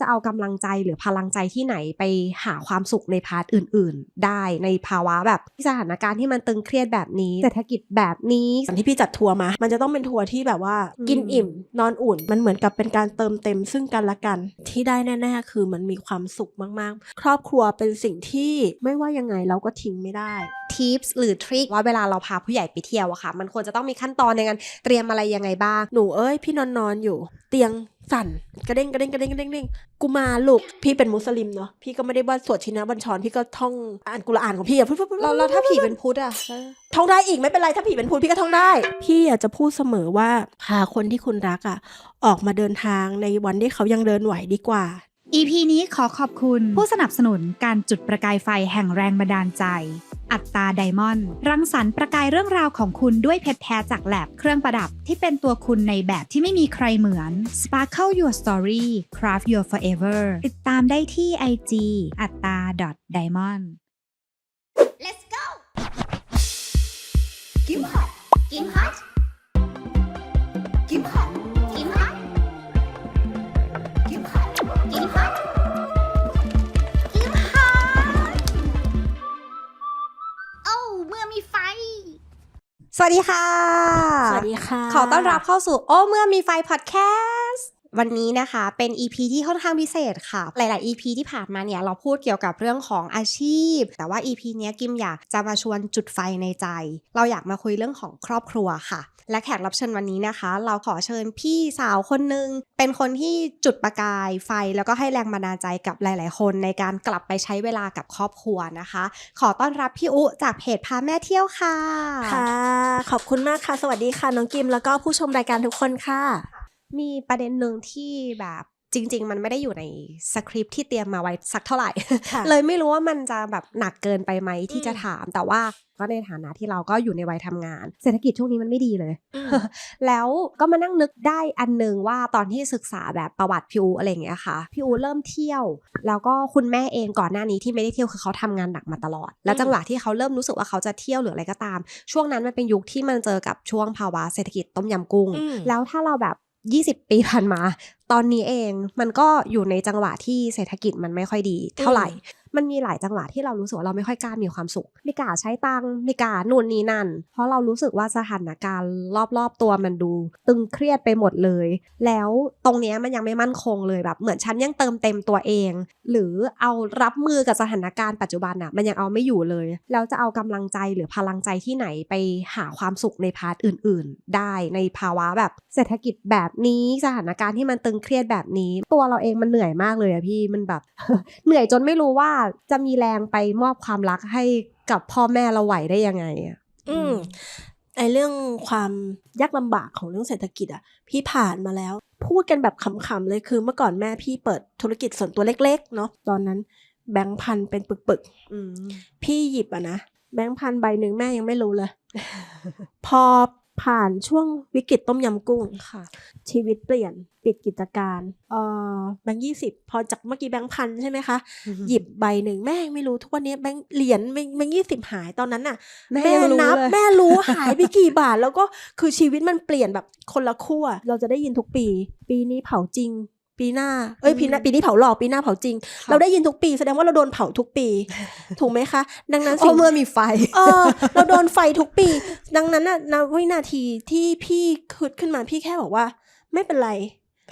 จะเอากำลังใจหรือพลังใจที่ไหนไปหาความสุขในพาร์ทอื่น ๆ ได้ในภาวะแบบสถานการณ์ที่มันตึงเครียดแบบนี้เศรษฐกิจแบบนี้ตอนที่พี่จัดทัวร์มา มันจะต้องเป็นทัวร์ที่แบบว่าอืมกินอิ่ม นอนอุ่น มันเหมือนกับเป็นการเติมเต็มซึ่งกันและกัน ที่ได้แน่ๆคือมันมีความสุขมากๆ ครอบครัวเป็นสิ่งที่ไม่ว่ายังไงเราก็ทิ้งไม่ได้ทิปส์หรือทริคว่าเวลาเราพาผู้ใหญ่ไปเที่ยวอะค่ะ มันควรจะต้องมีขั้นตอนในการเตรียมอะไรยังไงบ้างหนูเอ้ยพี่นอนนอนอยู่ เตียง สั่นกระเด้งกระเด้งกระเด้งกระเด้งกระเด้งกูมาลูกพี่เป็นมุสลิมเนาะพี่ก็ไม่ได้ว่าสวดชินะบัญชรพี่ก็ท่องอ่านกุรอานของพี่อะเราเราถ้าผีเป็นพุทธอะท่องได้อีกไม่เป็นไรถ้าผีเป็นพุทธพี่ก็ท่องได้ พี่อยากจะพูดเสมอว่าพาคนที่คุณรักอะออกมาเดินทางในวันที่เขายังเดินไหวดีกว่า EP นี้ขอขอบคุณผู้สนับสนุนการจุดประกายไฟแห่งแรงบันดาลใจ อัตตาไดมอนด์รังสรรค์ประกายเรื่องราวของคุณด้วยเพชรแท้จากแลบเครื่องประดับที่เป็นตัวคุณในแบบที่ไม่มีใครเหมือน Sparkle Your Story Craft Your Forever ติดตามได้ที่ IG อัตตา diamond Let's go กิมฮอตกิมฮอต สวัสดีค่ะ สวัสดีค่ะ ขอต้อนรับเข้าสู่โอ้เมื่อมีไฟพอดแคสต์ วันนี้นะคะ เป็น EP ที่ค่อนข้างพิเศษค่ะ หลาย ๆ EP ที่ผ่านมาเนี่ย เราพูดเกี่ยวกับเรื่องของอาชีพ แต่ว่า EP เนี้ยกิมอยากจะมาชวนจุดไฟในใจ เราอยากมาคุยเรื่องของครอบครัวค่ะ และแขกรับเชิญวันนี้นะคะ เราขอเชิญพี่สาวคนหนึ่งเป็นคนที่จุดประกายไฟ แล้วก็ให้แรงบันดาลใจกับหลาย ๆ คนในการกลับไปใช้เวลากับครอบครัวนะคะ ขอต้อนรับพี่อุจากเพจพาแม่เที่ยวค่ะค่ะ ขอบคุณมากค่ะ สวัสดีค่ะน้องกิมแล้วก็ผู้ชมรายการทุกคนค่ะ มีประเด็นหนึ่งที่แบบจริง ๆ มันไม่ได้อยู่ในสคริปต์ที่เตรียมมาไว้สักเท่าไหร่ค่ะเลยไม่รู้ว่ามันจะแบบหนักเกินไปไหมที่จะอืมถาม แต่ว่าก็ในฐานะที่เราก็อยู่ในวัยทำงาน เศรษฐกิจช่วงนี้มันไม่ดีเลย แล้วก็มานั่งนึกได้อันหนึงว่าตอนที่ศึกษาแบบประวัติพี่อูอะไรอย่างเงี้ยค่ะพี่อูเริ่มเที่ยว แล้วก็คุณแม่เองก่อนหน้านี้ที่ไม่ได้เที่ยวคือเขาทำงานหนักมาตลอด แล้วจังหวะที่เขาเริ่มรู้สึกว่าเขาจะเที่ยวหรืออะไรก็ตาม ช่วงนั้นมันเป็นยุคที่มันเจอกับช่วงภาวะเศรษฐกิจต้มยำกุ้งอืมแล้วถ้าเราแบบ 20 ปีผ่านมา ตอนนี้เองมันก็อยู่ในจังหวะที่เศรษฐกิจมันไม่ค่อยดีเท่าไหร่ มันมีหลายจังหวะที่เรารู้สึกว่าเราไม่ค่อยกล้ามีความสุขม่กล้าใช้ตังค์ม่กล้านู่นนี่นั่น เพราะเรารู้สึกว่าสถานการณ์รอบๆตัวมันดู ตึงเครียดไปหมดเลย แล้วตรงนี้มันยังไม่มั่นคงเลยแบบเหมือนฉันยังเติมเต็มตัวเอง หรือเอารับมือกับสถานการณ์ปัจจุบันอะมันยังเอาไม่อยู่เลยแล้วจะเอากำลังใจหรือพลังใจที่ไหนไปหาความสุขในพาร์ทอื่น ๆ ได้ในภาวะแบบเศรษฐกิจแบบนี้สถานการณ์ที่มันตึงเครียดแบบนี้ ตัวเราเองมันเหนื่อยมากเลยอะพี่มันแบบเหนื่อยจนไม่รู้ว่าจะมีแรงไปมอบความรักให้กับพ่อแม่เราไหวได้ยังไงอะอืมไอเรื่องความยากลำบากของเรื่องเศรษฐกิจอะ พี่ผ่านมาแล้ว พูดกันแบบขำๆเลยคือเมื่อก่อนแม่พี่เปิดธุรกิจส่วนตัวเล็กๆ เนาะตอนนั้นแบงค์พันเป็นปึกๆพี่หยิบอะนะแบงค์พันใบหนึ่งแม่ยังไม่รู้เลย พอ ผ่านช่วงวิกฤตต้มยำกุ้งค่ะ ชีวิตเปลี่ยนปิดกิจการเออแบงค์ยี่สิบพอจากเมื่อกี้แบงค์พันใช่ไหมคะหยิบใบหนึ่งแม่ยังไม่รู้ทุกวันนี้แบงค์เหรียญแบงค์แบงค์ยี่สิบหายตอนนั้นน่ะ แม่ยังรู้นับเลยแม่รู้หายไปกี่บาท แล้วก็คือชีวิตมันเปลี่ยนแบบคนละขั้วเราจะได้ยินทุกปี ปีนี้เผาจริง ปีหน้า เอ้ยปีหน้าปีนี้เผาหลอกปีหน้าเผาจริง เราได้ยินทุกปีแสดงว่าเราโดนเผาทุกปี ถูกไหมคะ ดังนั้นโอ้สิ่งเมื่อมีไฟ เออ เราโดนไฟทุกปี ดังนั้นน่ะณวินาทีที่พี่คืดขึ้นมาพี่แค่บอกว่า ไม่เป็นไร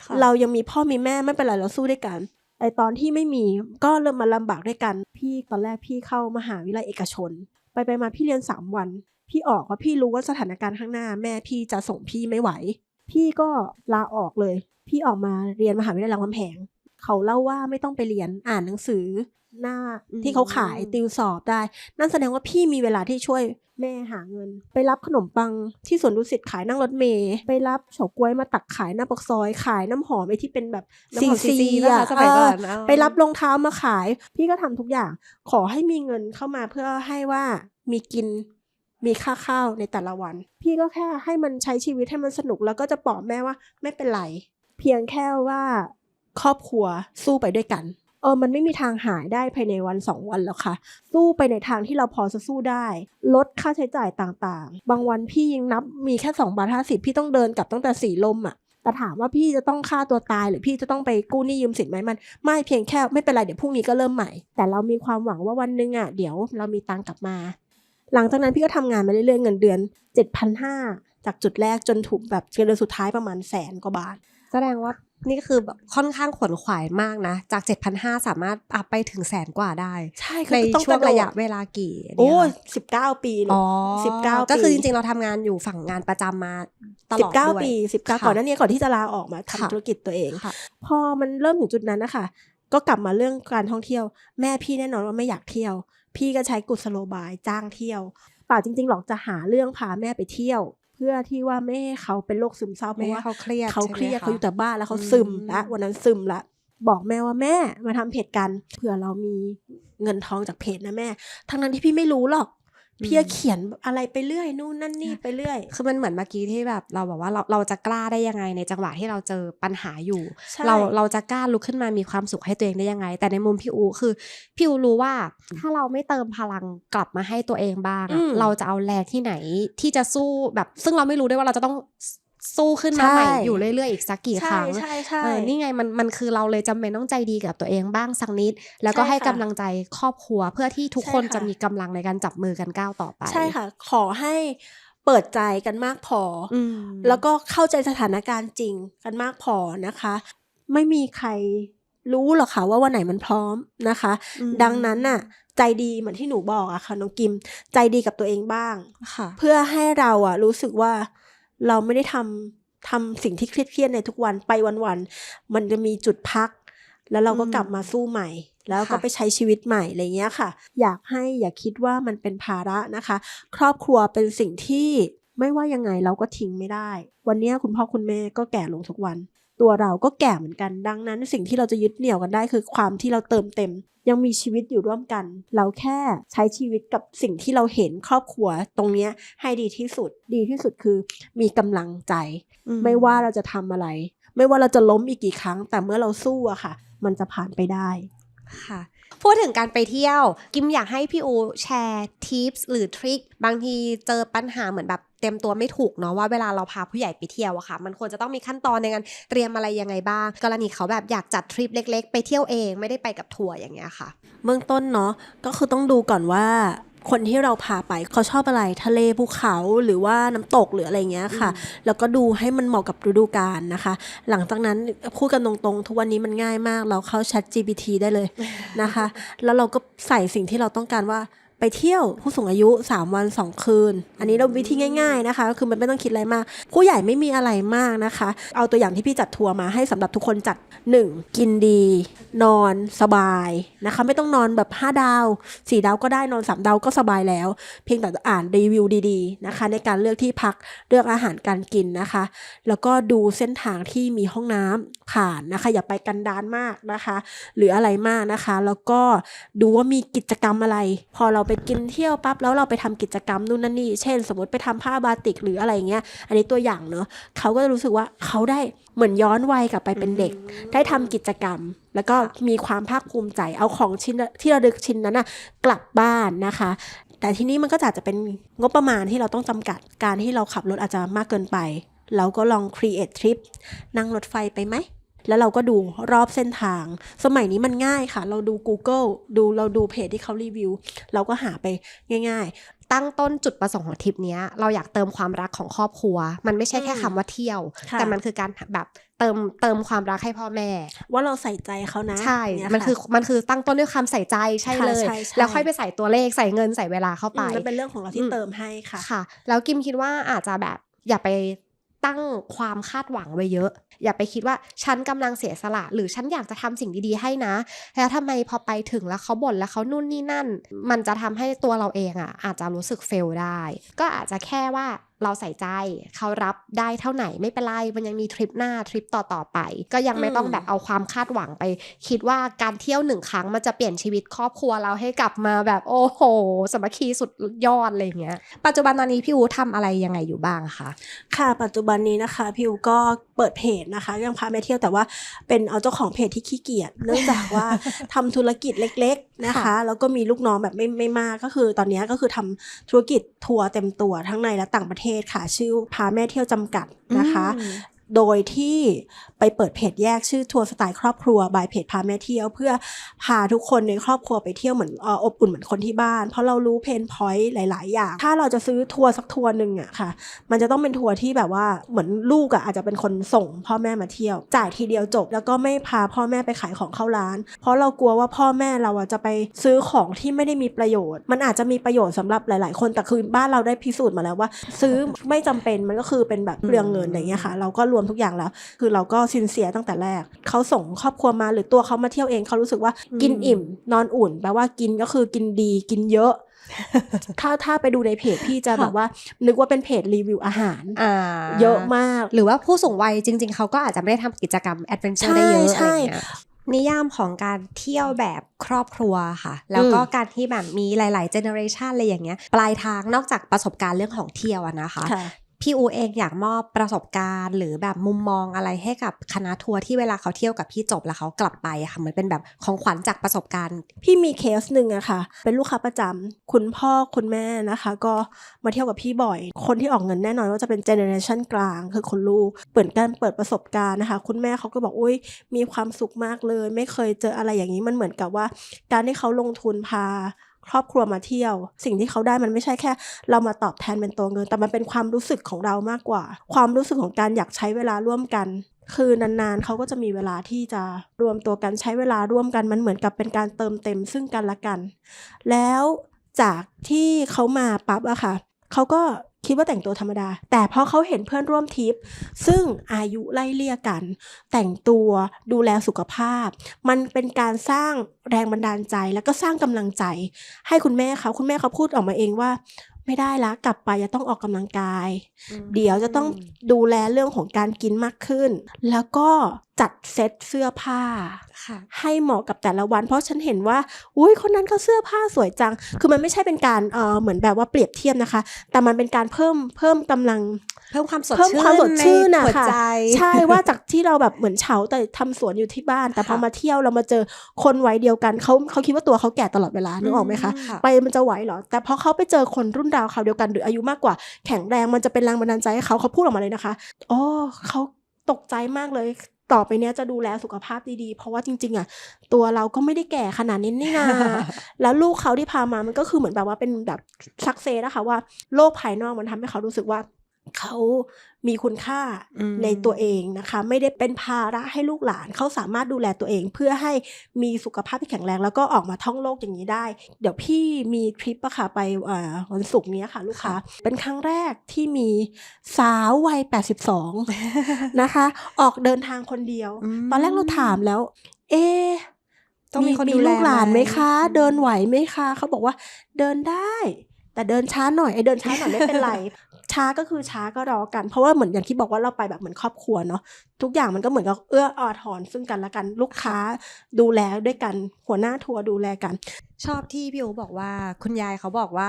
ค่ะเรายังมีพ่อมีแม่ไม่เป็นไรเราสู้ด้วยกันไอตอนที่ไม่มีก็เริ่มมาลำบากด้วยกัน พี่ตอนแรกพี่เข้ามหาวิทยาลัยเอกชน ไปไปมาพี่เรียนสามวัน พี่ออกเพราะพี่รู้ว่าสถานการณ์ข้างหน้า แม่พี่จะส่งพี่ไม่ไหว พี่ก็ลาออกเลย พี่ออกมาเรียนมหาวิทยาลัยรามคำแหงเขาเล่าว่าไม่ต้องไปเรียนอ่านหนังสือหน้าอืมที่เขาขายติวสอบได้ นั่นแสดงว่าพี่มีเวลาที่ช่วยแม่หาเงิน ไปรับขนมปังที่สวนดุสิตขายนั่งรถเมย์ไปรับเฉาก๊วยมาตักขายหน้าปากซอย ขายน้ำหอมไอที่เป็นแบบน้ำหอมซีซีซีๆนะคะอะสมัยก่อนเออเอาไปรับรองเท้ามาขาย พี่ก็ทำทุกอย่าง ขอให้มีเงินเข้ามาเพื่อให้ว่ามีกินมีค่าข้าวในแต่ละวัน พี่ก็แค่ให้มันใช้ชีวิตให้มันสนุกแล้วก็จะบอกแม่ว่าไม่เป็นไร เพียงแค่ว่าครอบครัวสู้ไปด้วยกันเออมันไม่มีทางหายได้ภายในวันสองวันแล้วค่ะ สู้ไปในทางที่เราพอจะสู้ได้ ลดค่าใช้จ่ายต่างๆ บางวันพี่ยังนับมีแค่สองบาทห้าสิบพี่ต้องเดินกลับตั้งแต่สีลมอะแต่ถามว่าพี่จะต้องฆ่าตัวตายหรือพี่จะต้องไปกู้หนี้ยืมสินไหมมัน ไม่เพียงแค่ไม่เป็นไรเดี๋ยวพรุ่งนี้ก็เริ่มใหม่ แต่เรามีความหวังว่าวันหนึงอะเดี๋ยวเรามีตังกลับมา หลังจากนั้นพี่ก็ทำงานมาเรื่อยๆเงินเดือน7,500จากจุดแรกจนถูกแบบเดือนสุดท้ายประมาณแสนกว่าบาท แสดงว่านี่คือแบบค่อนข้างขวนขวายมากนะ จาก 7,500 สามารถอัพไปถึงแสนกว่าได้ ใช่ในต้องช่วงกโดดระยะเวลากี่เนี่ยโอ้คะสิบเก้าปีลูอ๋กอสิบเก้าก็คือปีจริงๆ เราทำงานอยู่ฝั่งงานประจำมาตสิลบอดเก้าด้วยปีสิบเก้าค่ะก่อนหน้านี้ก่อนที่จะลาออกมาทำค่ะธุรกิจตัวเองค่ะพอมันเริ่มถึงจุดนั้นนะคะก็กลับมาเรื่องการท่องเที่ยว แม่พี่แน่นอนว่าไม่อยากเที่ยว พี่ก็ใช้กุศโลบายจ้างเที่ยวเปล่าจริงๆหรอกจะหาเรื่องพาแม่ไปเที่ยวเพื่อที่ว่าไม่ให้เขาเป็นโรคซึมเศร้าเพไม่ราะให้ว่าเขาเครียดเขาเครียดใช่ไหมะเขาอยู่แต่บ้านแล้วเขาอืมซึมละวันนั้นซึมละบอกแม่ว่าแม่มาทำเพจกันเผื่อเรามีเงินทองจากเพจนะแม่ ทั้งนั้นที่พี่ไม่รู้หรอก พี่ก็เขียนอะไรไปเรื่อยนู่นนั่นนี่ไปเรื่อย คือมันเหมือนเมื่อกี้ที่แบบเราบอกว่าเราเราจะกล้าได้ยังไงในจังหวะที่เราเจอปัญหาอยู่ใช่เราเราจะกล้าลุกขึ้นมามีความสุขให้ตัวเองได้ยังไง แต่ในมุมพี่อูคือพี่อูรู้ว่า ถ้าเราไม่เติมพลังกลับมาให้ตัวเองบ้างอะอืมเราจะเอาแรงที่ไหนที่จะสู้แบบ ซึ่งเราไม่รู้ด้วยว่าเราจะต้อง สู้ขึ้นมาใหม่ใช่อยู่เรื่อยๆอีกสักกี่คใช่รั้งใช่ใช่เออนี่ไงมันมันคือเราเลยจำเป็นต้องใจดีกับตัวเองบ้างสักนิด แล้วก็ใช่ให้ค่ะกำลังใจครอบครัวเพื่อที่ทุกใช่คนค่ะจะมีกำลังในการจับมือกันก้าวต่อไป ใช่ค่ะ ขอให้เปิดใจกันมากพอออืมแล้วก็เข้าใจสถานการณ์จริงกันมากพอนะคะ ไม่มีใครรู้หรอกค่ะว่าวันไหนมันพร้อมนะคะอืมดังนั้นน่ะ ใจดีเหมือนที่หนูบอกอะค่ะน้องกิม ใจดีกับตัวเองบ้างค่ะเพื่อให้เราอะรู้สึกว่า เราไม่ได้ทำทำสิ่งที่เครียดๆในทุกวันไปวันๆมันจะมีจุดพัก แล้วเราก็อืมกลับมาสู้ใหม่ แล้วก็ค่ะไปใช้ชีวิตใหม่อะไรเงี้ยค่ะ อยากให้อย่าคิดว่ามันเป็นภาระนะคะ ครอบครัวเป็นสิ่งที่ไม่ว่ายังไงเราก็ทิ้งไม่ได้ วันเนี้ยคุณพ่อคุณแม่ก็แก่ลงทุกวัน ตัวเราก็แก่เหมือนกัน ดังนั้นสิ่งที่เราจะยึดเหนี่ยวกันได้คือความที่เราเติมเต็ม ยังมีชีวิตอยู่ร่วมกัน เราแค่ใช้ชีวิตกับสิ่งที่เราเห็นครอบครัวตรงเนี้ยให้ดีที่สุด ดีที่สุดคือมีกำลังใจ ไม่ว่าเราจะทำอะไร ไม่ว่าเราจะล้มอีกกี่ครั้ง แต่เมื่อเราสู้อะค่ะ มันจะผ่านไปได้ค่ะพูดถึงการไปเที่ยว กิมอยากให้พี่อูแชร์ทิปส์หรือทริคบางทีเจอปัญหาเหมือนแบบ เตรียมตัวไม่ถูกเนาะว่าเวลาเราพาผู้ใหญ่ไปเที่ยวอะค่ะ มันควรจะต้องมีขั้นตอนในการเตรียมอะไรยังไงบ้าง กรณีเขาแบบอยากจัดทริปเล็ก ๆ ไปเที่ยวเองไม่ได้ไปกับทัวร์อย่างเงี้ยค่ะ เบื้องต้นเนาะก็คือต้องดูก่อนว่าคนที่เราพาไปเขาชอบอะไรทะเลภูเขาหรือว่าน้ำตกหรืออะไรเงี้ยค่ะ แล้วก็ดูให้มันเหมาะกับฤดูกาลนะคะ หลังจากนั้นพูดกันตรงๆ ทุกวันนี้มันง่ายมาก เราเข้า Chat GPT ได้เลยนะคะ แล้วเราก็ใส่สิ่งที่เราต้องการว่า ไปเที่ยวผู้สูงอายุ 3 วัน 2 คืน อันนี้เราวิธีง่าย ๆนะคะก็คือมันไม่ต้องคิดอะไรมาก ผู้ใหญ่ไม่มีอะไรมากนะคะ เอาตัวอย่างที่พี่จัดทัวร์มาให้สำหรับทุกคนจัด 1. กินดี นอนสบายนะคะ ไม่ต้องนอนแบบ 5 ดาว 4 ดาวก็ได้นอน 3 ดาวก็สบายแล้ว เพียงแต่อ่านรีวิวดีๆนะคะ ในการเลือกที่พักเลือกอาหารการกินนะคะ แล้วก็ดูเส้นทางที่มีห้องน้ำผ่านนะคะ อย่าไปกันดานมากนะคะ หรืออะไรมากนะคะ แล้วก็ดูว่ามีกิจกรรมอะไร พอเราไปไปกินเที่ยวปั๊บแล้วเราไปทำกิจกรรมนู่นนั่นนี่เช่น สมมติไปทำผ้าบาติกหรืออะไรเงี้ย อันนี้ตัวอย่างเนอะเขาก็จะรู้สึกว่าเขาได้เหมือนย้อนวัยกลับไปเป็นเด็ก ได้ทำกิจกรรม แล้วก็มีความภาคภูมิใจเอาของชิ้นที่ระลึกชิ้นนั้นนะกลับบ้านนะคะ แต่ทีนี้มันก็อาจจะเป็นงบประมาณที่เราต้องจำกัดการที่เราขับรถอาจจะมากเกินไป เราก็ลอง create trip นั่งรถไฟไปไหม แล้วเราก็ดูรอบเส้นทาง สมัยนี้มันง่ายค่ะ เราดู Google ดูเราดูเพจที่เขารีวิว เราก็หาไปง่ายตั้งต้นจุดประสงค์ของทริปเนี้ยเราอยากเติมความรักของครอบครัว มันไม่ใช่แค่อืมคำว่าเที่ยวค่ะแต่มันคือการแบบเติมเติมความรักให้พ่อแม่ๆว่าเราใส่ใจเขานะใช่เยมันคือค่ะมันคือตั้งต้นด้วยความใส่ใจใช่ค่ะเลยใช่ใช่แล้วค่อยไปใส่ตัวเลขใส่เงินใส่เวลาเข้าไปอืมมันเป็นเรื่องของเราที่อืมเติมให้ค่ะค่ะ แล้วกิมคิดว่าอาจจะแบบอย่าไปตั้งความคาดหวังไว้เยอะ อย่าไปคิดว่าฉันกำลังเสียสละ หรือฉันอยากจะทำสิ่งดีๆให้นะ แล้วทำไมพอไปถึงแล้วเขาบ่นแล้วเขานู่นนี่นั่น มันจะทำให้ตัวเราเองอะอาจจะรู้สึกเฟลได้ ก็อาจจะแค่ว่า เราใส่ใจเขารับได้เท่าไหนไม่เป็นไรมันยังมีทริปหน้าทริปต่อๆไป ก็ยังไม่ต้องอืมแบบเอาความคาดหวังไป คิดว่าการเที่ยวหนึ่งครั้งมันจะเปลี่ยนชีวิตครอบครัวเราให้กลับมาแบบโอ้โหสามัคคีสุดยอดอะไรอย่างเงี้ย ปัจจุบันตอนนี้พี่อูทำอะไรยังไงอยู่บ้างคะค่ะ ปัจจุบันนี้นะคะพิวก็เปิดเพจนะคะ ยังพาแม่เที่ยวแต่ว่าเป็นเอาเจ้าของเพจที่ขี้เกียจเนื่องจากว่าทำธุรกิจเล็ก ๆนะคะค่ะแล้วก็มีลูกน้องแบบไม่ไม่มากก็คือตอนนี้ก็คือทำธุรกิจทัวร์เต็มตัวทั้งในและต่างประเทศค่ะ ชื่อพาแม่เที่ยวจำกัดนะคะ โดยที่ไปเปิดเพจแยกชื่อทัวร์สไตล์ครอบครัวบายเพจพาแม่เที่ยว เพื่อพาทุกคนในครอบครัวไปเที่ยวเหมือนอบอุ่นเหมือนคนที่บ้าน เพราะเรารู้เพนพอยต์หลาย ๆ อย่าง ถ้าเราจะซื้อทัวร์สักทัวร์หนึ่งอะค่ะ มันจะต้องเป็นทัวร์ที่แบบว่าเหมือนลูกอะอาจจะเป็นคนส่งพ่อแม่มาเที่ยว จ่ายทีเดียวจบ แล้วก็ไม่พาพ่อแม่ไปขายของเข้าร้าน เพราะเรากลัวว่าพ่อแม่เราอะจะไปซื้อของที่ไม่ได้มีประโยชน์ มันอาจจะมีประโยชน์สำหรับหลาย ๆ คนแต่คือบ้านเราได้พิสูจน์มาแล้วว่า ซื้อไม่จำเป็นมันก็คือเป็นแบบเปลืองเงินอะไรเงี้ยค่ะ เราก็รวมทุกอย่างแล้ว คือเราก็ซินเสียตั้งแต่แรกเขาส่งครอบครัวมาหรือตัวเขามาเที่ยวเองเขารู้สึกว่ากินอิ่ม นอนอุ่นแปลว่ากินก็คือกินดีกินเยอะถ้าถ้าไปดูในเพจพี่จะแบบว่า นึกว่าเป็นเพจรีวิวอาหารอ่าเยอะมาก หรือว่าผู้สูงวัยจริง ๆ เขาก็อาจจะไม่ได้ทำกิจกรรมแอดเวนเจอร์ได้เยอะใช่อะไรเงี้ยนิยามของการเที่ยวแบบครอบครัวค่ะ แล้วก็การที่แบบมีหลาย ๆ เจเนอเรชันอะไรอย่างเงี้ย ปลายทางนอกจากประสบการณ์เรื่องของเที่ยวอะนะคะค่ะ พี่อูเองอยากมอบประสบการณ์ หรือแบบมุมมองอะไรให้กับคณะทัวร์ที่เวลาเขาเที่ยวกับพี่จบแล้วเขากลับไปอะค่ะเหมือนเป็นแบบของขวัญจากประสบการณ์ พี่มีเคสหนึ่งอะค่ะ เป็นลูกค้าประจำคุณพ่อคุณแม่นะคะ ก็มาเที่ยวกับพี่บ่อย คนที่ออกเงินแน่นอนว่าจะเป็นเจเนอเรชันกลางคือคุณลูกเปิดการเปิดประสบการณ์นะคะ คุณแม่เขาก็บอกอุ้ยมีความสุขมากเลย ไม่เคยเจออะไรอย่างนี้มันเหมือนกับว่า การที่เขาลงทุนพา ครอบครัวมาเที่ยว สิ่งที่เขาได้มันไม่ใช่แค่ เรามาตอบแทนเป็นตัวเงิน แต่มันเป็นความรู้สึกของเรามากกว่า ความรู้สึกของการอยากใช้เวลาร่วมกัน คือนานๆเขาก็จะมีเวลาที่จะรวมตัวกันใช้เวลาร่วมกันมันเหมือนกับเป็นการเติมเต็มซึ่งกันและกัน แล้วจากที่เขามาปั๊บอะค่ะเขาก็ คิดว่าแต่งตัวธรรมดา แต่พอเขาเห็นเพื่อนร่วมทริป ซึ่งอายุไล่เลี่ยกัน แต่งตัวดูแลสุขภาพ มันเป็นการสร้างแรงบันดาลใจแล้วก็สร้างกำลังใจ ให้คุณแม่เขาคุณแม่เขาพูดออกมาเองว่า ไม่ได้ละกลับไปจะต้องออกกำลังกาย เดี๋ยวจะต้องดูแลเรื่องของการกินมากขึ้น แล้วก็จัดเซ็ตเสื้อผ้าค่ะให้เหมาะกับแต่ละวัน เพราะฉันเห็นว่า อุ้ยคนนั้นเขาเสื้อผ้าสวยจัง คือมันไม่ใช่เป็นการเออเหมือนแบบว่าเปรียบเทียบนะคะ แต่มันเป็นการเพิ่มเพิ่มกำลัง เพิ่มความสดเพิ่มชื่นความสดชื่นในอะหัวค่ะใจใช่ว่าจากที่เราแบบเหมือนเฉาแต่ทำสวนอยู่ที่บ้าน แต่พอค่ะมาเที่ยวเรามาเจอคนวัยเดียวกันเขาเขาคิดว่าตัวเขาแก่ตลอดเวลานึกออกไหมคะอืมค่ะไปมันจะไหวเหรอ แต่พอเขาไปเจอคนรุ่นราวเขาวเดียวกันหรืออายุมากกว่าแข็งแรงมันจะเป็นแรงบันดาลใจให้เขาเขาพูดออกมาเลยนะคะอ๋อเขาตกใจมากเลยต่อไปเนี้ยจะดูแลสุขภาพดีๆ เพราะว่าจริง ๆ อะ ตัวเราก็ไม่ได้แก่ขนาดนี้นี่นาแล้วลูกเขาที่พามามันก็คือเหมือนแบบว่าเป็นแบบสักเซสนะคะว่าโลกภายนอกมันทำให้เขารู้สึกว่า เขามีคุณค่าอืมในตัวเองนะคะ ไม่ได้เป็นภาระให้ลูกหลานเขาสามารถดูแลตัวเอง เพื่อให้มีสุขภาพที่แข็งแรง แล้วก็ออกมาท่องโลกอย่างนี้ได้ เดี๋ยวพี่มีทริปอะค่ะไปเอ่อวันศุกร์เนี้ยค่ะ ลูกค้าเป็นครั้งแรกที่มีสาววัย 82 นะคะ ออกเดินทางคนเดียวอืมตอนแรกเราถามแล้ว เอ๊ะต้องมีคนดูแลลูกหลานไหมคะไหมเดินไหวไหมคะเขาบอกว่าเดินได้แต่เดินช้าหน่อยไอ้เดินช้าหน่อยไม่เป็นไร ช้าก็คือช้าก็รอกัน เพราะว่าเหมือนอย่างที่บอกว่าเราไปแบบเหมือนครอบครัวเนาะทุกอย่างมันก็เหมือนกับเอื้ออาทรซึ่งกันและกันลูกค้าดูแลด้วยกันหัวหน้าทัวร์ดูแลกัน ชอบที่พี่โอบอกว่าคุณยายเขาบอกว่า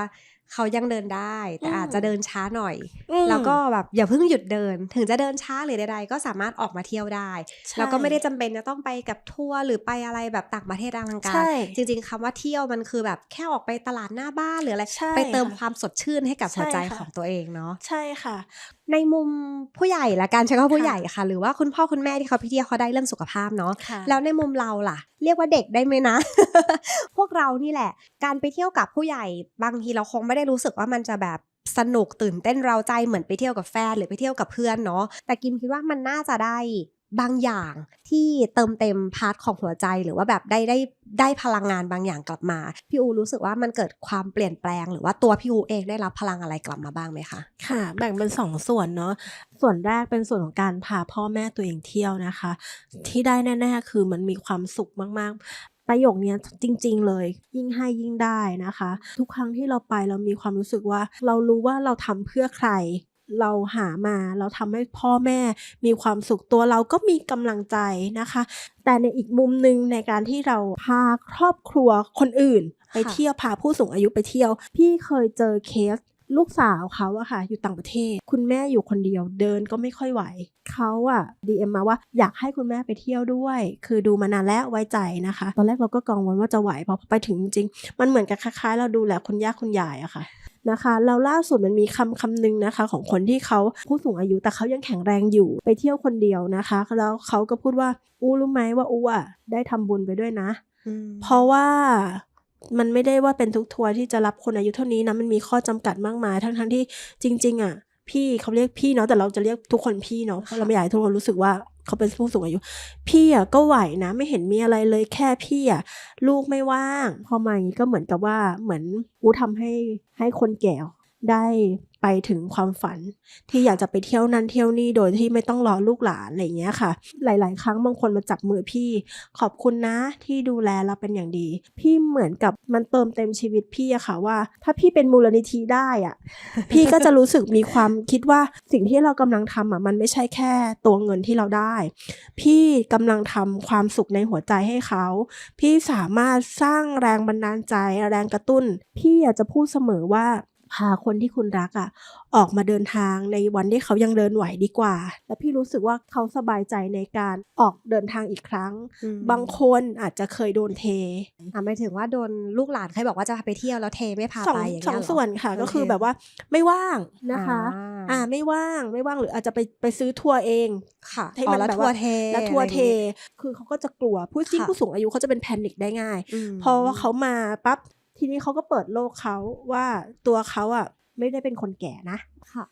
เขายังเดินได้ แต่อืมอาจจะเดินช้าหน่อยอืมแล้วก็แบบอย่าเพิ่งหยุดเดิน ถึงจะเดินช้าหรือใดๆ ก็สามารถออกมาเที่ยวได้ใช่แล้วก็ไม่ได้จำเป็นจะต้องไปกับทัวร์หรือไปอะไรแบบต่างประเทศอลังกาใช่รจริง ๆคำว่าเที่ยวมันคือแบบแค่ออกไปตลาดหน้าบ้านหรืออะไรใช่ไปเติมค่ะความสดชื่นให้กับหัวใจใช่ค่ะของตัวเองเนาะใช่ค่ะในมุมผู้ใหญ่ละกันใช้คำว่าผู้ค่ะใหญ่ค่ะ หรือว่าคุณพ่อคุณแม่ที่เขาไปเที่ยวเขาได้เรื่องสุขภาพเนาะค่ะแล้วในมุมเราล่ะ เรียกว่าเด็กได้ไหมนะ พวกเรานี่แหละ การไปเที่ยวกับผู้ใหญ่บางทีเราคงไม่ได้รู้สึกว่ามันจะแบบสนุกตื่นเต้นเราใจเหมือนไปเที่ยวกับแฟนหรือไปเที่ยวกับเพื่อนเนาะแต่กิมคิดว่ามันน่าจะได้ บางอย่างที่เติมเต็มพาร์ทของหัวใจหรือว่าแบบได้ได้ได้พลังงานบางอย่างกลับมา พี่อูรู้สึกว่ามันเกิดความเปลี่ยนแปลง หรือว่าตัวพี่อูเองได้รับพลังอะไรกลับมาบ้างไหมคะค่ะ แบ่งเป็นสองส่วนเนาะส่วนแรกเป็นส่วนของการพาพ่อแม่ตัวเองเที่ยวนะคะ ที่ได้แน่ ๆ คือมันมีความสุขมากๆ ประโยคนี้จริง ๆ เลย ยิ่งให้ยิ่งได้นะคะ ทุกครั้งที่เราไปเรามีความรู้สึกว่า เรารู้ว่าเราทำเพื่อใคร เราหามาเราทำให้พ่อแม่มีความสุขตัวเราก็มีกำลังใจนะคะ แต่ในอีกมุมหนึ่งในการที่เราพาครอบครัวคนอื่น ไปค่ะเที่ยวพาผู้สูงอายุไปเที่ยว พี่เคยเจอเคสลูกสาวเขาอะค่ะ อยู่ต่างประเทศ คุณแม่อยู่คนเดียวเดินก็ไม่ค่อยไหวเขาอะดีเอ็มมาว่าอยากให้คุณแม่ไปเที่ยวด้วย คือดูมานานแล้วไว้ใจนะคะ ตอนแรกเราก็กังวลว่าจะไหวพอไปถึงจริงๆมันเหมือนกับคล้ายๆ เราดูแลคุณย่าคุณยายอะค่ะ นะคะ แล้วล่าสุดมันมีคำคำหนึ่งนะคะ ของคนที่เขาผู้สูงอายุแต่เขายังแข็งแรงอยู่ ไปเที่ยวคนเดียวนะคะ แล้วเขาก็พูดว่าอู้รู้ไหมว่าอู้อะได้ทำบุญไปด้วยนะ เพราะว่ามันไม่ได้ว่าเป็นทุกทัวร์ที่จะรับคนอายุเท่านี้นะมันมีข้อจำกัดมากมายทั้งทั้งๆที่จริง ๆ อะ พี่เขาเรียกพี่เนาะแต่เราจะเรียกทุกคนพี่เนาะเพราะเราไม่อยากให้ทุกคนรู้สึกว่า เขาเป็นผู้สูงอายุ พี่อะก็ไหวนะ ไม่เห็นมีอะไรเลยแค่พี่อะลูกไม่ว่าง พอมาอย่างนี้ก็เหมือนกับว่าเหมือนอู้ทำให้ให้คนแก่ได้ ไปถึงความฝัน ที่อยากจะไปเที่ยวนั่นเที่ยวนี่โดยที่ไม่ต้องรอลูกหลานอะไรอย่างเงี้ยค่ะ หลาย ๆ ครั้งบางคนมาจับมือพี่ ขอบคุณนะที่ดูแลเราเป็นอย่างดี พี่เหมือนกับมันเติมเต็มชีวิตพี่อะค่ะว่า ถ้าพี่เป็นมูลนิธิได้อะพี่ก็จะรู้สึกมีความคิดว่าสิ่งที่เรากำลังทำอะมันไม่ใช่แค่ตัวเงินที่เราได้ พี่กำลังทำความสุขในหัวใจให้เขา พี่สามารถสร้างแรงบันดาลใจแรงกระตุ้น พี่อยากจะพูดเสมอว่า พาคนที่คุณรักอะออกมาเดินทางในวันที่เขายังเดินไหวดีกว่า และพี่รู้สึกว่าเขาสบายใจในการออกเดินทางอีกครั้ง บางคนอาจจะเคยโดนเทอ่าหมายถึงว่าโดนลูกหลานเคยบอกว่าจะพาไปเที่ยวแล้วเทไม่พาสองไปอย่างสเงี้อยงเหรอส่วนค่ะโอเคก็คือแบบว่าไม่ว่างนะคะอ่าอ่าไม่ว่างไม่ว่างหรืออาจจะไปไปซื้อทัวร์เองค่ะให้อ๋มัอนแล้วแบบทัวว่าร์เทแล้วทัวร์เทอะไรอย่างงี้คือเขาก็จะกลัวผู้ยิ่งค่ะผู้สูงอายุเขาจะเป็นแพนิคได้ง่ายมพอว่าเขามาปั๊บ ทีนี้เขาก็เปิดโลกเขาว่าตัวเขาอะไม่ได้เป็นคนแก่นะค่ะ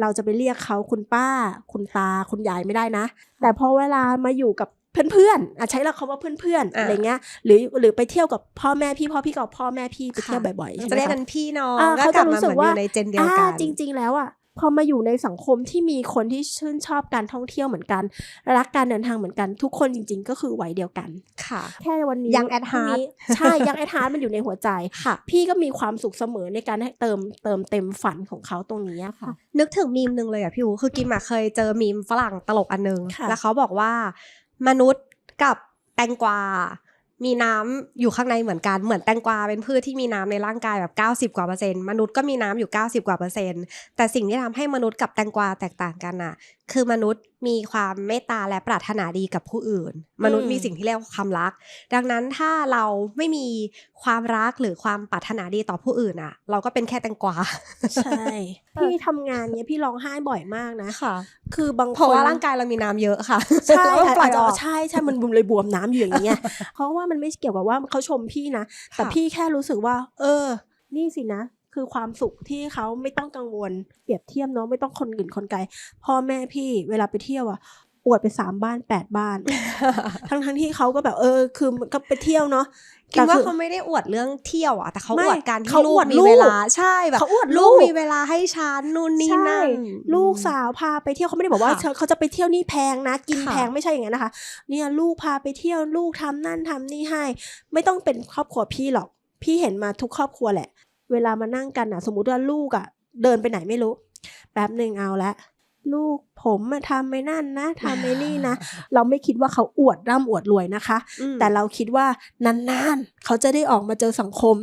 เราจะไปเรียกเขาคุณป้า คุณตาคุณยายไม่ได้นะ แต่พอเวลามาอยู่กับเพื่อนๆอะใช้เราคำว่าเพื่อนๆอะอะไรเงี้ย หรือหรือไปเที่ยวกับพ่อแม่พี่พ่อพี่กับพ่อแม่พี่ไปเที่ยวค่ะบ่อยๆใช่ไหมจะเรียกคะกันพี่น้องอ่าก็เขากจะลับรู้มาเหสึมืกอนอว่ายู่ในเจนเดียวกันอ่าจริง ๆ แล้วอะ พอมาอยู่ในสังคมที่มีคนที่ชื่นชอบการท่องเที่ยวเหมือนกัน รักการเดินทางเหมือนกันทุกคนจริง ๆ ก็คือวัยเดียวกันค่ะ แค่วันนี้ Young at พรุ่ง heart นี้ใช่ยังแอดฮาร์ดมันอยู่ในหัวใจค่ะ พี่ก็มีความสุขเสมอในการให้เติมเติมเต็มฝันของเขาตรงนี้อะค่ะ นึกถึงมีมหนึ่งเลยอะพี่อูคือกิมอะเคยเจอมีมฝรั่งตลกอันนึงค่ะแล้วเขาบอกว่ามนุษย์กับแตงกวา มีน้ำอยู่ข้างในเหมือนกันเหมือนแตงกวาเป็นพืชที่มีน้ำในร่างกายแบบ 90 กว่าเปอร์เซ็นต์มนุษย์ก็มีน้ำอยู่ 90 กว่าเปอร์เซ็นต์แต่สิ่งที่ทำให้มนุษย์กับแตงกวาแตกต่างกันอะ คือมนุษย์มีความเมตตาและปรารถนาดีกับผู้อื่น มนุษย์มีสิ่งที่เรียกว่าความรัก ดังนั้นถ้าเราไม่มีความรักหรือความปรารถนาดีต่อผู้อื่นอะ เราก็เป็นแค่แตงกวาใช่พี่ทำงานเนี้ยพี่ร้องไห้บ่อยมากนะค่ะ คือบางคนเพราะว่าร่างกายเรามีน้ำเยอะค่ะใช่เราต้องปล่อาอยจจะออกใช่ใช่มันบุมเลยบวมน้ำอยู่อย่างเงี้ยเพราะว่ามันไม่เกี่ยวกับว่าเขาชมพี่นะแต่ค่ะพี่แค่รู้สึกว่า เออ นี่สินะ คือความสุขที่เขาไม่ต้องกังวลเปรียบเทียบเนาะไม่ต้องคนอื่นคนไกลพ่อแม่พี่เวลาไปเที่ยวอะอวดไปสามบ้านแปดบ้าน ทั้งทั้งๆที่เขาก็แบบเออ คือมันก็ไปเที่ยวเนาะคิดว่าแต่คือเขาไม่ได้อวดเรื่องเที่ยวอะแต่เขาไม่อวดการที่เขาลูอกวดมีลูกเวลาใช่แบบเขาอวดลูลูกกมีเวลาให้ฉันนู่นนี่ใช่นั่นลูกสาวพาไปเที่ยวเขาไม่ได้บอกว่าค่ะเขาจะไปเที่ยวนี่แพงนะ กินค่ะแพงไม่ใช่อย่างนั้นนะคะ เนี่ยลูกพาไปเที่ยวลูกทำนั่นทำนี่ให้ ไม่ต้องเป็นครอบครัวพี่หรอก พี่เห็นมาทุกครอบครัวแหละ เวลามานั่งกันอะสมมุติว่าลูกอะเดินไปไหนไม่รู้แป๊บหนึ่งเอาละลูกผมมาทำไม่นั่นนะทำไม่นี่นะ เราไม่คิดว่าเขาอวดร่ำอวดรวยนะคะอืมแต่เราคิดว่านานๆเขาจะได้ออกมาเจอสังคม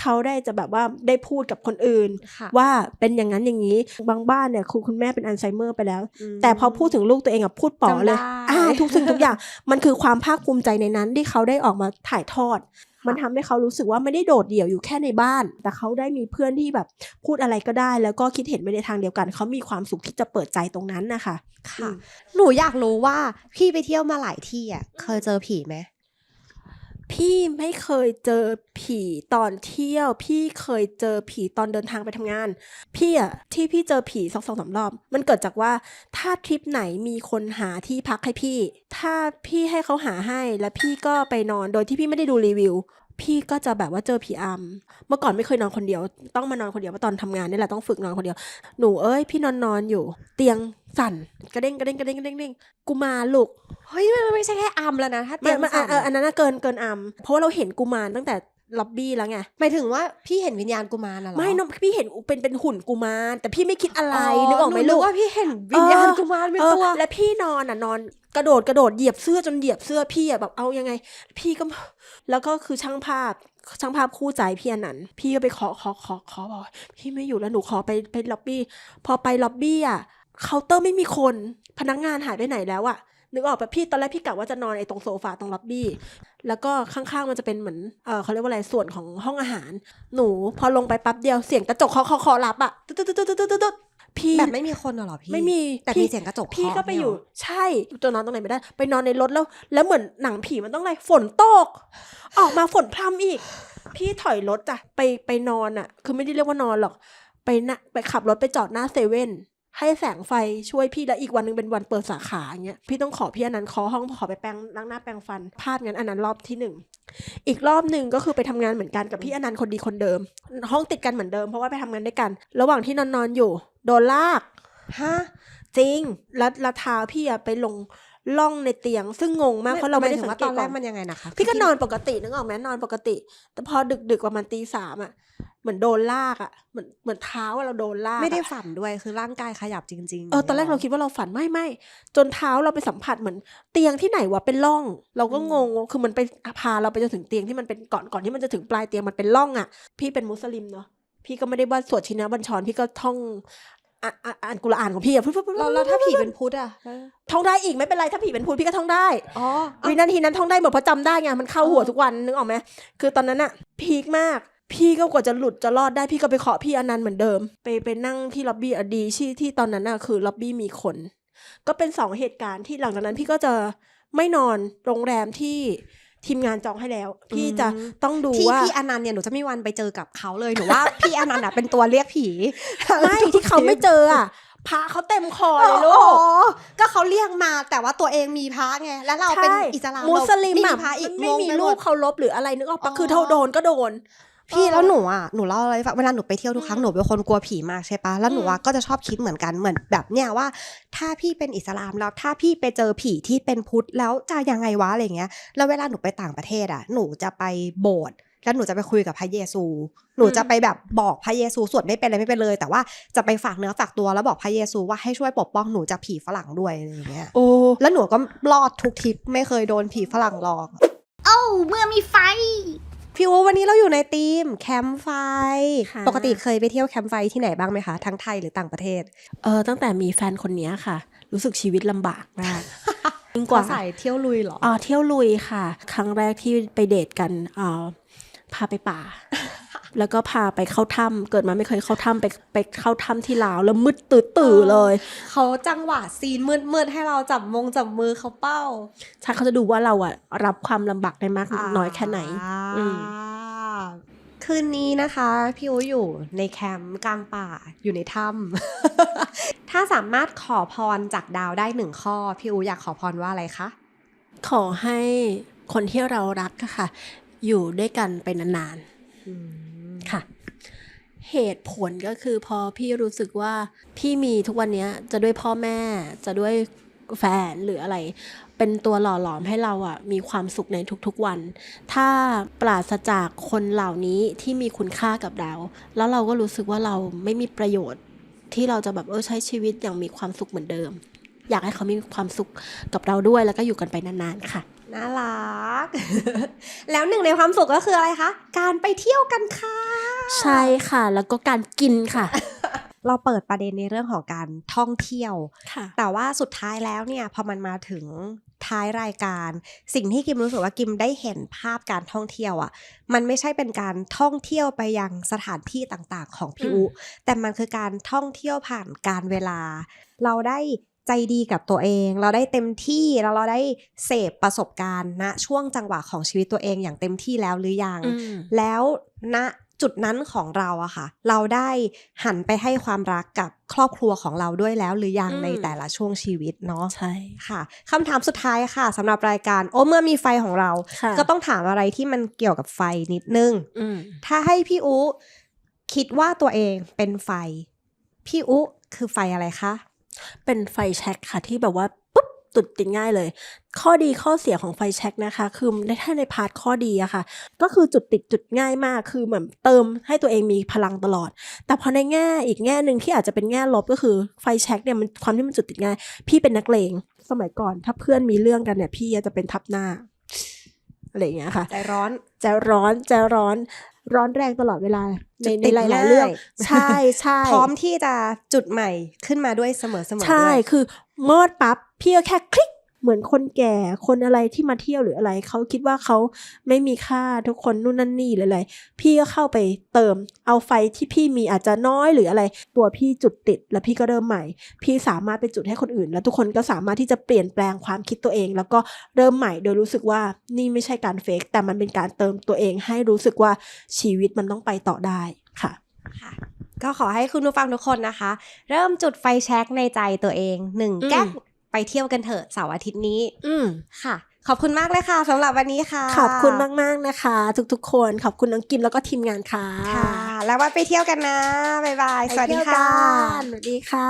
เขาได้จะแบบว่าได้พูดกับคนอื่นค่ะว่าเป็นอย่างนั้นอย่างนี้บางบ้านเนี่ยคุณคุณแม่เป็นอัลไซเมอร์ไปแล้วมแต่พอพูดถึงลูกตัวเองอะพูดป๋อเลยจำได้อ่าทุกสิ่งทุกอย่างมันคือความภาคภูมิใจในนั้นที่เขาได้ออกมาถ่ายทอด มันทำให้เขารู้สึกว่าไม่ได้โดดเดี่ยวอยู่แค่ในบ้าน แต่เขาได้มีเพื่อนที่แบบพูดอะไรก็ได้ แล้วก็คิดเห็นไปในทางเดียวกัน เขามีความสุขที่จะเปิดใจตรงนั้นนะคะค่ะ หนูอยากรู้ว่าพี่ไปเที่ยวมาหลายที่อะเคยเจอผีไหม พี่ไม่เคยเจอผีตอนเที่ยว พี่เคยเจอผีตอนเดินทางไปทำงาน พี่อะที่พี่เจอผีสองสองสามรอบ มันเกิดจากว่าถ้าทริปไหนมีคนหาที่พักให้พี่ ถ้าพี่ให้เขาหาให้แล้วพี่ก็ไปนอนโดยที่พี่ไม่ได้ดูรีวิว พี่ก็จะแบบว่าเจอผีอำเมื่อก่อนไม่เคยนอนคนเดียว ต้องมานอนคนเดียวเพราะตอนทำงานนี่แหละต้องฝึกนอนคนเดียว หนูเอ้ยพี่นอนนอนอยู่ เตียงสั่นกระเด้งกระเด้งกระเด้งกระเด้งกระเด้งกูมารลูกเฮ้ยมันไม่ใช่แค่อัมแล้วนะถ้าเตีมัยนงมันสั่นเอออันนั้นน่ะเกินเกินอัมเพราะว่าเราเห็นกุมารตั้งแต่ ล็อบบี้แล้วไงหมายถึงว่าพี่เห็นวิญญาณกุมารน่ะเหรอไม่น้องพี่เห็นเป็นเป็นหุ่นกุมารแต่พี่ไม่คิดอะไรอ๋อนึกออกไหมหนูลูกว่าพี่เห็นวิญญาณกุมารเป็นเออตัวและพี่นอนอะนอนกระโดดกระโดดเหยียบเสื้อจนเหยียบเสื้อพี่อะแบบเอายังไง พี่ก็แล้วก็คือช่างภาพช่างภาพคู่ใจพี่อันนั้นพี่ก็ไปขอขอขอขอบอกพี่ไม่อยู่แล้วหนูขอไปไปล็อบบี้พอไปล็อบบี้อะเคาน์เตอร์ไม่มีคน พนักงานหายไปไหนแล้วอะ นึกออกปะพี่ตอนแรกพี่กะว่าจะนอนไอ้ตรงโซฟาตรงล็อบบี้ แล้วก็ข้างๆมันจะเป็นเหมือนเออเขาเรียกว่าอะไรส่วนของห้องอาหาร หนูพอลงไปปั๊บเดียวเสียงกระจกเคาะเคาะเคาะรับอะตึ๊ดตึ๊ดตึ๊ดตึ๊ดตึ๊ดตึ๊ดพี่แบบไม่มีคนน่ะเหรอพี่ไม่มีแต่พี่มีเสียงกระจกพี่เคาะก็ไปเนี่อยู่เหรใช่จะนอนตรงไหนไม่ได้ ไปนอนในรถแล้ว แล้วเหมือนหนังผีมันต้องอะไรฝนตก ออกมาฝนพรำอีก พี่ถอยรถจ้ะไปไปนอนอะ คือไม่ได้เรียกว่านอนหรอก ไปนะไปขับรถไปจอดหน้าเซเว่น ให้แสงไฟช่วยพี่แล้วอีกวันหนึงเป็นวันเปิดสาขาอย่างเงี้ยพี่ต้องขอพี่อนันต์ขอห้องขอไปแปรงล้างหน้าแปรงฟันพลาดงั้นอันนั้นรอบที่หนึ่งอีกรอบหนึ่งก็คือไปทำงานเหมือนกันกับพี่อนันต์คนดีคนเดิม ห้องติดกันเหมือนเดิมเพราะว่าไปทำงานด้วยกัน ระหว่างที่นอนนอนอยู่ โดนลากฮะจริงแล้วละเท้าพี่อะไปลง ล่องในเตียง ซึ่งงงมากเพราะเราไม่ได้หยถึสังงว่าเกตตอนแรก่อกนมันยังไงนะคะพี่ก็นอนปกตินึกออกไหมนอนปกติ แต่พอดึกดึกๆประมาณตีสามอะเหมือนโดนลากอะเหมือนเหมือนเท้าอะเราโดนลากอะไม่ได้ฝันด้วยคือร่างกายขยับจริง ๆ เออตอนแรกเราคิดว่าเราฝันไม่ไม่จนเท้าเราไปสัมผัสเหมือนเตียงที่ไหนวะเป็นร่อง เราก็งงคือมันไปพาเราไปจนถึงเตียงที่มันเป็นก่อนก่อนที่มันจะถึงปลายเตียงมันเป็นร่องอะพี่เป็นมุสลิมเนาะพี่ก็ไม่ได้ว่าสวดชินะบัญชรพี่ก็ท่อง อะอะอ่านกุรอานของพี่อะปุ๊บปุ๊บปุ๊บเราเราถ้าผีเป็นพุทธอะท่องได้อีกไม่เป็นไรถ้าผีเป็นพูดพี่ก็ท่องได้อ๋อวินาทีนั้นท่องได้หมดเพราะจำได้ไงมันเข้าหัวทุกวันนึกออกไหมคือตอนนั้นอะพีคมาก พี่ก็กว่าจะหลุดจะรอดได้พี่ก็ไปเคาะพี่อนันต์เหมือนเดิม ไปไปนั่งที่ล็อบบี้อะดีที่ที่ตอนนั้นอะคือล็อบบี้มีคน ก็เป็นสองเหตุการณ์ที่หลังจากนั้นพี่ก็จะไม่นอนโรงแรมที่ ทีมงานจองให้แล้ว พี่จะต้องดูที่ว่าพี่อนันต์เนี่ยหนูจะไม่มีวันไปเจอกับเขาเลยหนูว่าพี่อนันต์อะเป็นตัวเรียกผีไม่ที่เขาไม่เจออะพระเขาเต็มคอเลยลูอ๋กอก็เขาเรียกมาแต่ว่าตัวเองมีพระไง แล้วเราเป็นใช่อิสลามมุสลิมเราอะไพระอีกไม่งงมีปหรูดปเคารพหรืออะไรนึกออกอ๋ปะอคือเท่าโดนก็โดน พี่เออแล้วหนูอะหนูเล่าอะไรให้ฟังเวลาหนูไปเที่ยวทุกครั้งอืมหนูเป็นคนกลัวผีมากใช่ปะแล้วหนูอืมอะก็จะชอบคิดเหมือนกันเหมือนแบบเนี่ยว่า ถ้าพี่เป็นอิสลามแล้วถ้าพี่ไปเจอผีที่เป็นพุทธแล้วจะยังไงวะอะไรเงี้ยแล้วเวลาหนูไปต่างประเทศอะ หนูจะไปโบสถ์แล้วหนูจะไปคุยกับพระเยซู หนูจะไปแบบบอกพระเยซูสวดไม่เป็นอะไรไม่เป็นเลย แต่ว่าจะไปฝากเนื้อฝากตัวแล้วบอกพระเยซูว่าให้ช่วยปกป้องหนูจากผีฝรั่งด้วยอะไรอย่างเงี้ย โอ้ แล้วหนูก็รอดทุกทริปไม่เคยโดนผีฝรั่งหลอก โอ้ เมื่อมีไฟ พี่อูวันนี้เราอยู่ในทีมแคมป์ไฟค่ะปกติเคยไปเที่ยวแคมป์ไฟที่ไหนบ้างไหมคะ ทั้งไทยหรือต่างประเทศ เออตั้งแต่มีแฟนคนเนี้ยค่ะ รู้สึกชีวิตลำบากมากยิ่งกกว่าว่าใส่เที่ยวลุยเหรออ๋อเที่ยวลุยค่ะ ครั้งแรกที่ไปเดทกันเอ่อ พาไปป่า แล้วก็พาไปเข้าถ้ำเกิดมาไม่เคยเข้าถ้ำไปไปเข้าถ้ำที่ลาวแล้วมืดตื่นตื่อเลย เขาจังหวะซีนมืดๆให้เราจับมงจับมือเขาเป้าใช่เขาจะดูว่าเราอะรับความลำบากได้มากน้อยแค่ไหนอืมคืนนี้นะคะ พี่อูอยู่ในแคมป์กลางป่าอยู่ในถ้ำถ้าสามารถขอพรจากดาวได้หนึ่งข้อ พี่อูอยากขอพรว่าอะไรคะขอให้คนที่เรารักอะค่ะ อยู่ด้วยกันไปนานๆ ค่ะ เหตุผลก็คือพอพี่รู้สึกว่าพี่มีทุกวันนี้จะด้วยพ่อแม่จะด้วยแฟนหรืออะไร เป็นตัวหล่อหลอมให้เราอะมีความสุขในทุกๆวัน ถ้าปราศจากคนเหล่านี้ที่มีคุณค่ากับเรา แล้วเราก็รู้สึกว่าเราไม่มีประโยชน์ที่เราจะแบบเออใช้ชีวิตอย่างมีความสุขเหมือนเดิม อยากให้เขามีความสุขกับเราด้วยแล้วก็อยู่กันไปนานๆค่ะ น่ารัก แล้วหนึ่งในความสุขก็คืออะไรคะ การไปเที่ยวกันค่ะ ใช่ค่ะ แล้วก็การกินค่ะ เราเปิดประเด็นในเรื่องของการท่องเที่ยวค่ะแต่ว่าสุดท้ายแล้วเนี่ยพอมันมาถึงท้ายรายการ สิ่งที่กิมรู้สึกว่ากิมได้เห็นภาพการท่องเที่ยวอะ่ะ มันไม่ใช่เป็นการท่องเที่ยวไปยังสถานที่ต่างๆ ของพี่อืมอุแต่มันคือการท่องเที่ยวผ่านการเวลา เราได้ ใจดีกับตัวเอง เราได้เต็มที่แล้วเราได้เสพประสบการณ์ณช่วงจังหวะของชีวิตตัวเองอย่างเต็มที่แล้วหรือยังอืมแล้วณจุดนั้นของเราอะค่ะ เราได้หันไปให้ความรักกับครอบครัวของเราด้วยแล้วหรือยังอืมในแต่ละช่วงชีวิตเนาะใช่ค่ะคำถามสุดท้ายค่ะสำหรับรายการโอ้เมื่อมีไฟของเราค่ะก็ต้องถามอะไรที่มันเกี่ยวกับไฟนิดนึงอืมถ้าให้พี่อุคิดว่าตัวเองเป็นไฟ พี่อุคือไฟอะไรคะ เป็นไฟแช็กค่ะที่แบบว่าปุ๊บจุดติดง่ายเลย ข้อดีข้อเสียของไฟแช็กนะคะ คือในถ้าในพาร์ทข้อดีอะค่ะ ก็คือจุดติดจุดง่ายมาก คือเหมือนเติมให้ตัวเองมีพลังตลอด แต่พอในแง่อีกแง่หนึ่งที่อาจจะเป็นแง่ลบก็คือไฟแช็กเนี่ยมันความที่มันจุดติดง่าย พี่เป็นนักเลงสมัยก่อน ถ้าเพื่อนมีเรื่องกันเนี่ย พี่จะเป็นทับหน้าอะไรอย่างเงี้ยค่ะใจร้อนจะร้อนจะร้อน ร้อนแรงตลอดเวลาในจุดในติดหลายง่ายๆเรื่อง ใช่ใช่พร้อมที่จะจุดใหม่ขึ้นมาด้วยเสมอเสมอใช่ด้วยคือเมื่อปั๊บพี่ก็แค่คลิก เหมือนคนแก่คนอะไรที่มาเที่ยวหรืออะไรเขาคิดว่าเขาไม่มีค่าทุกคนนู่นนั่นนี่หรืออะไรพี่ก็เข้าไปเติมเอาไฟที่พี่มีอาจจะน้อยหรืออะไร ตัวพี่จุดติดแล้วพี่ก็เริ่มใหม่ พี่สามารถไปจุดให้คนอื่น แล้วทุกคนก็สามารถที่จะเปลี่ยนแปลงความคิดตัวเอง แล้วก็เริ่มใหม่โดยรู้สึกว่านี่ไม่ใช่การเฟกแต่มันเป็นการเติมตัวเองให้รู้สึกว่าชีวิตมันต้องไปต่อได้ค่ะค่ะก็ขอให้คุณผู้ฟังทุกคนนะคะ เริ่มจุดไฟแช็กในใจตัวเองหนึ่งอืมแก๊ก ไปเที่ยวกันเถอะเสาร์อาทิตย์นี้ อืมค่ะ ขอบคุณมากเลยค่ะสำหรับวันนี้ค่ะ ขอบคุณมาก ๆ นะคะ ทุกๆ คนขอบคุณน้องกิมแล้วก็ทีมงานค่ะ ค่ะ แล้วว่าไปเที่ยวกันนะบ๊ายบายสวัสดีค่ะสวัสดีค่ะ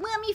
เมื่อมี